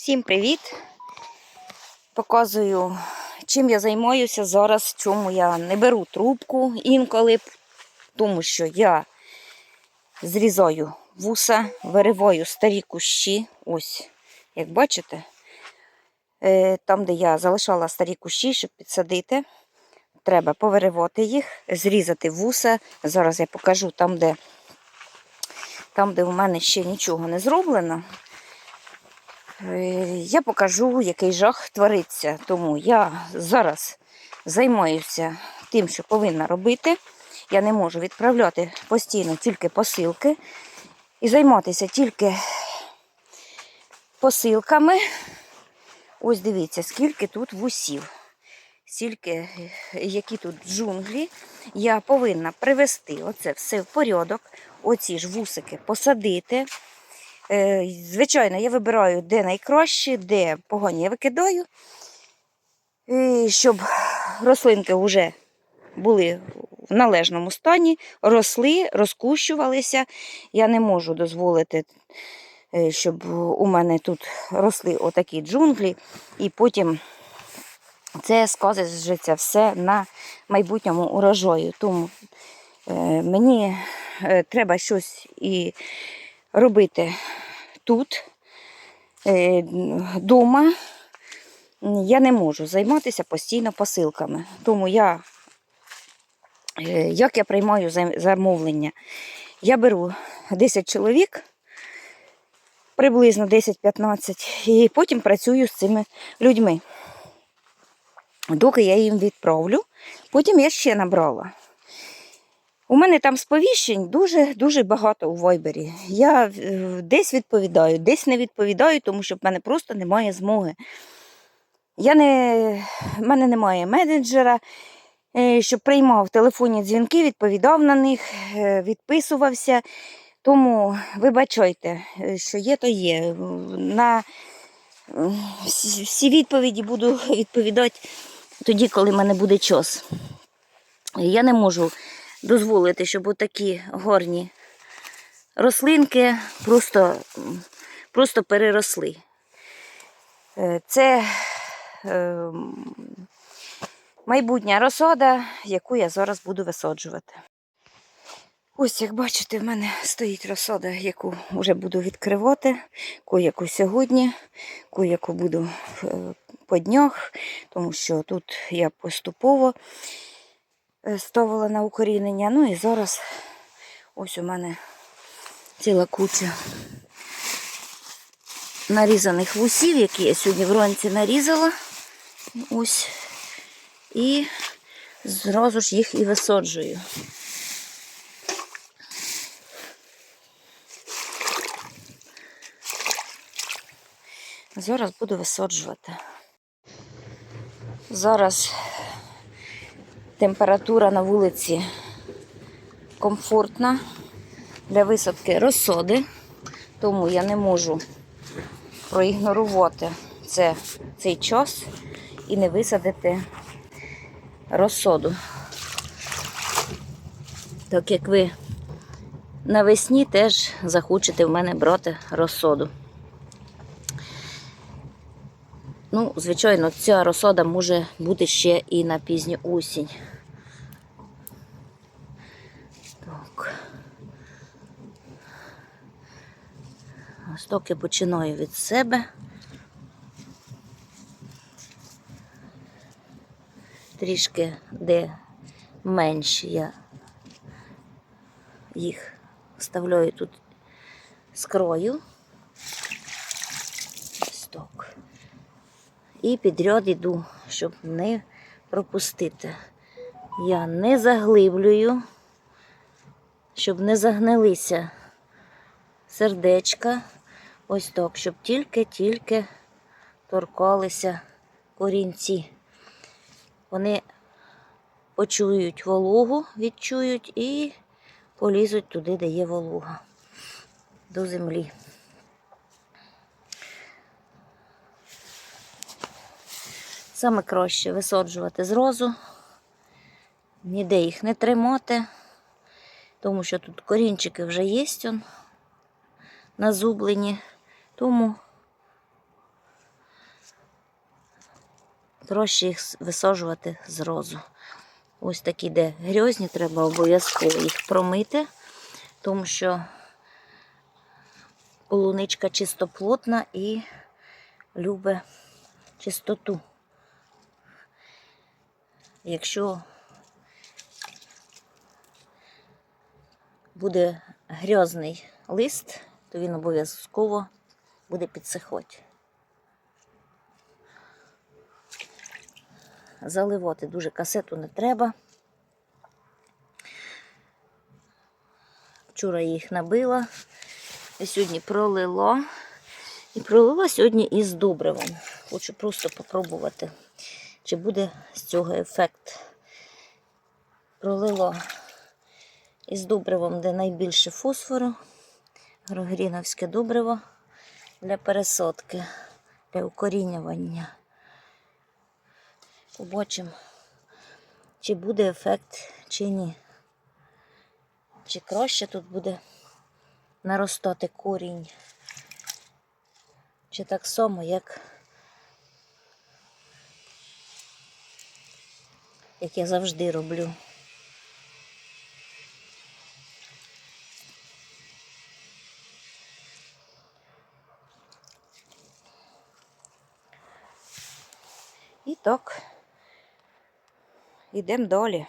Всім привіт! Показую, чим я займаюся зараз, чому я не беру трубку інколи, тому що я зрізаю вуса, вириваю старі кущі. Ось, як бачите, е, там, де я залишала старі кущі, щоб підсадити, треба повиривати їх, зрізати вуса. Зараз я покажу там, де, там, де у мене ще нічого не зроблено. Е, Я покажу, який жах твориться. Тому я зараз займаюся тим, що повинна робити. Я не можу відправляти постійно тільки посилки і займатися тільки посилками. Ось дивіться, скільки тут вусів, скільки, які тут джунглі. Я повинна привести оце все в порядок, оці ж вусики посадити. Е, Звичайно, я вибираю, де найкраще, де погані я викидаю, І щоб рослинки вже були в належному стані, росли, розкущувалися. Я не можу дозволити, е, щоб у мене тут росли отакі джунглі, і потім це сказується все на майбутньому урожаю. Тому е, мені треба щось і робити тут, вдома. Я не можу займатися постійно посилками. Тому я, е, як я приймаю замовлення, я беру 10 чоловік, приблизно 10-15, і потім працюю з цими людьми. Доки я їм відправлю, потім я ще набрала. У мене там сповіщень дуже-дуже багато у Вайбері. Я е, десь відповідаю, десь не відповідаю, тому що в мене просто немає змоги. Я не, в мене немає менеджера, е, щоб приймав телефонні дзвінки, відповідав на них, е, відписувався. Тому вибачайте, що є, то є. На всі відповіді буду відповідати тоді, коли в мене буде час. Я не можу дозволити, щоб отакі горні рослинки просто, просто переросли. Е, Це е, майбутня розсада, яку я зараз буду висаджувати. Ось, як бачите, в мене стоїть розсада, яку вже буду відкривати, яку сьогодні, яку буду е, по днях, тому що тут я поступово ставила на укорінення. Ну і зараз ось у мене ціла куча нарізаних вусів, які я сьогодні вранці нарізала. Ось. І зразу ж їх і висаджую. Зараз буду висаджувати. Зараз температура на вулиці комфортна для висадки розсоди, тому я не можу проігнорувати це, цей час і не висадити розсоду. Так як ви навесні теж захочете в мене брати розсоду. Ну, звичайно, ця розсада може бути ще і на пізню осінь. Так. Я починаю від себе. Трішки де менші я їх вставляю тут з краю. Ось так. І підряд іду, щоб не пропустити. Я не заглиблюю, щоб не загнилися сердечка. Ось так, щоб тільки-тільки торкалися корінці. Вони почують вологу, відчують і полізуть туди, де є волога, до землі. Саме краще висаджувати зразу, ніде їх не тримати, тому що тут корінчики вже є он, назублені, тому проще їх висаджувати зразу. Ось такі, де грязні, треба обов'язково їх промити, тому що полуничка чистоплотна і любить чистоту. Якщо буде грязний лист, то він обов'язково буде підсихати. Заливати дуже касету не треба. Вчора їх набила, і сьогодні пролила. І пролила сьогодні із добривом. Хочу просто попробувати, чи буде з цього ефект. Пролила із добривом, де найбільше фосфору. Грогріновське добриво для пересадки, для укорінювання. Побачимо, чи буде ефект, чи ні. Чи краще тут буде наростати корінь. Чи так само, як, як я завжди роблю. І так, йдемо далі.